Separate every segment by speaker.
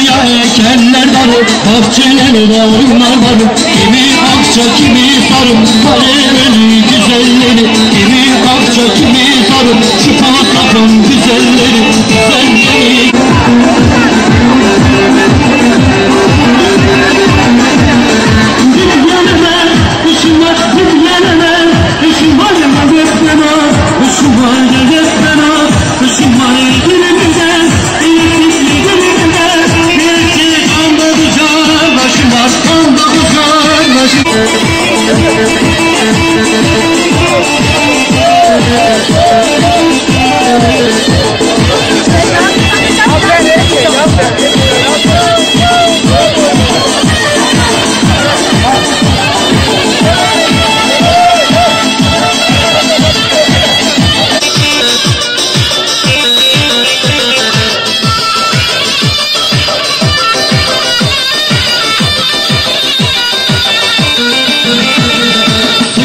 Speaker 1: Dünya ekenler darı Bahçelerde oynar varı Kimi akça kimi sarım Kalemeli güzelleri. Kimi akça kimi sarım Şu takım güzelleri. Güzelleri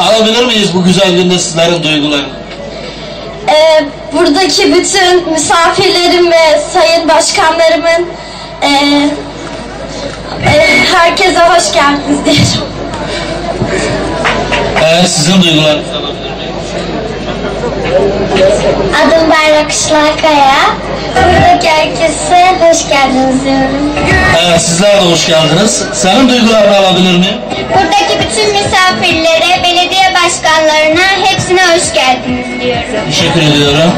Speaker 2: Alabilir miyiz bu güzel günde sizlerin duygularını?
Speaker 3: Ee, buradaki bütün misafirlerim ve sayın başkanlarımın ee, ee, herkese hoş geldiniz diyorum.
Speaker 2: Evet sizin duygularınızı alabilir miyiz?
Speaker 3: Adım Berrak Işlarkaya. Buradaki herkese hoş geldiniz diyorum.
Speaker 2: Evet sizler de hoş geldiniz. Senin duygularını alabilir miyim?
Speaker 3: Buradaki bütün misafirlere, belediye başkanlarına hepsine hoş geldiniz diyorum.
Speaker 2: Teşekkür ediyorum.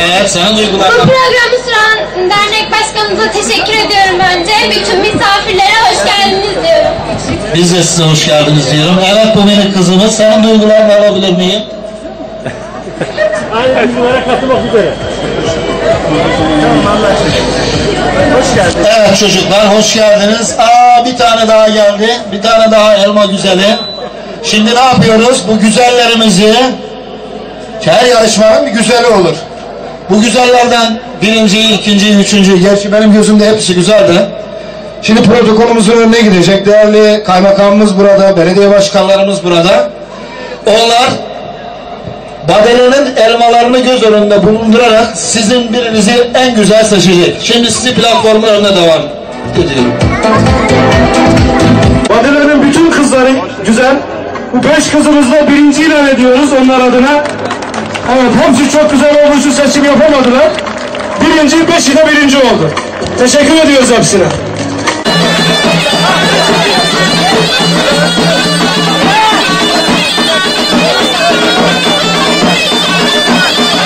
Speaker 2: Evet senin
Speaker 3: Bu
Speaker 2: duygularını
Speaker 3: programı sunan dernek başkanımıza teşekkür ediyorum önce. Bütün misafirlere hoş geldiniz diyorum.
Speaker 2: Biz de size hoş geldiniz diyorum. Evet bu benim kızımız. Senin duygularını alabilir miyim?
Speaker 4: Aynen şunlara katılmak üzere.
Speaker 2: Evet çocuklar hoş geldiniz. Aa bir tane daha geldi. Bir tane daha elma güzeli. Şimdi ne yapıyoruz? Bu güzellerimizi
Speaker 5: Her yarışmanın bir güzeli olur.
Speaker 2: bu güzellerden birinci, ikinci, üçüncü
Speaker 5: Gerçi benim gözümde hepsi güzeldi. Şimdi protokolümüzün önüne gidecek. Değerli kaymakamımız burada, belediye başkanlarımız burada.
Speaker 2: Onlar badelerinin elmalarını göz önünde bulundurarak sizin birinizi en güzel seçecek. Şimdi sizi platformun önüne devam ediyorum.
Speaker 4: Badelerinin bütün kızları güzel. Bu beş kızımızla birinci ilan ediyoruz onlar adına. Evet hepsi çok güzel olduğu için seçim yapamadılar. Birinci, beşi de birinci oldu. Teşekkür ediyoruz hepsine.
Speaker 6: Thank you. ¡Vamos! ¡Vamos! ¡Vamos!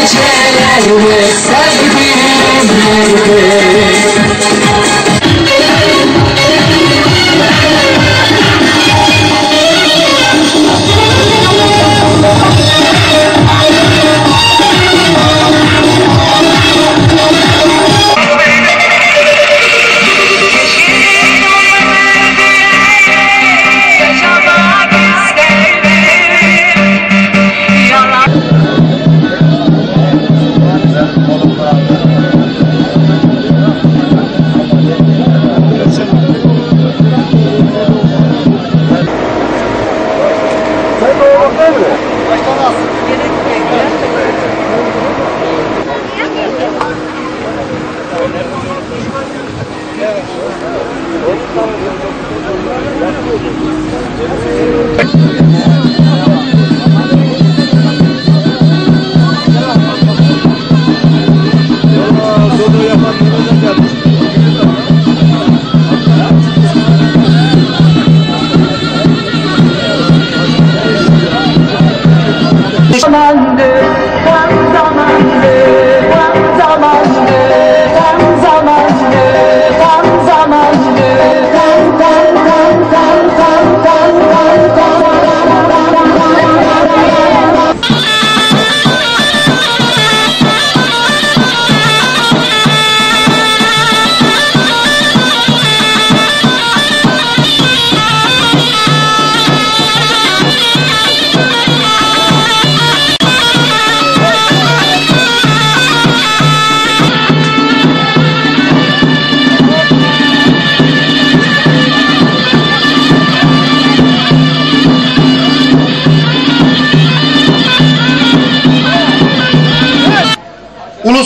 Speaker 6: pençelerimi sevdim elbet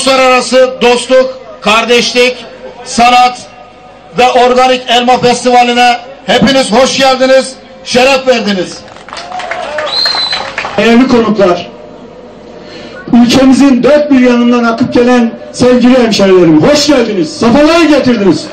Speaker 2: Uluslararası Dostluk, Kardeşlik, Sanat ve Organik Elma Festivali'ne hepiniz hoş geldiniz, şeref verdiniz.
Speaker 7: Değerli konuklar, ülkemizin dört bir yanından akıp gelen sevgili hemşerilerim, hoş geldiniz, safalar getirdiniz.